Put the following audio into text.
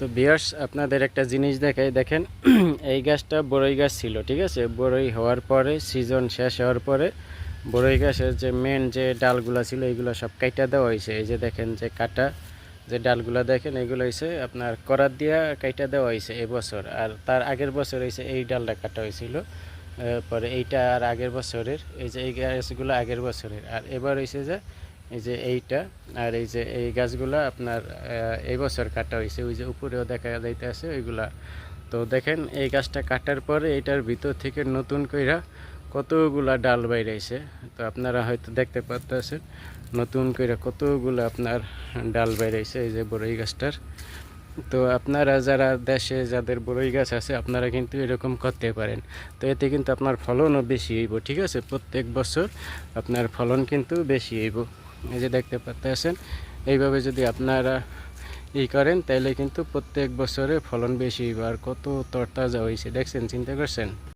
তো বিয়ার্স আপনাদের একটা জিনিস দেখাই। দেখেন, এই গাছটা বড়ই গাছ ছিল, ঠিক আছে? বড়ই হওয়ার পরে সিজন শেষ হওয়ার পরে বড়ই গাছের যে মেন যে ডালগুলা ছিল এইগুলো সব কাইটা দেওয়া হয়েছে এই যে দেখেন যে কাটা যে ডালগুলা, দেখেন, এগুলো হয়েছে আপনার করাত দিয়া কাইটা দেওয়া হয়েছে এবছর আর তার আগের বছর হয়েছে এই ডালটা কাটা হয়েছিল পরে এইটা আর আগের বছরের, এই যে এই গাছগুলো আগের বছরের। আর এবার হয়েছে যে এই যে এইটা, আর এই যে এই গাছগুলা আপনার এই বছর কাটা হয়েছে ওই যে উপরেও দেখা যাইতে আছে ওইগুলা। তো দেখেন, এই গাছটা কাটার পরে এটার ভিতর থেকে নতুন কইরা কতগুলা ডাল বাইরেছে তো আপনারা হয়তো দেখতে পাচ্ছেন নতুন কইরা কতগুলো আপনার ডাল বাইরেছে এই যে বড়ই গাছটার। তো আপনারা যারা দেশে যাদের বড়ই গাছ আছে, আপনারা কিন্তু এরকম করতে পারেন। তো এতে কিন্তু আপনার ফলনও বেশি হইব, ঠিক আছে? প্রত্যেক বছর আপনার ফলন কিন্তু বেশি হইব। এই যে দেখতে পাচ্ছেন, এইভাবে যদি আপনারা ই করেন, তাহলে কিন্তু প্রত্যেক বছরে ফলন বেশি আর কত তরতাজা হয়েছে। দেখছেন, চিন্তা করছেন?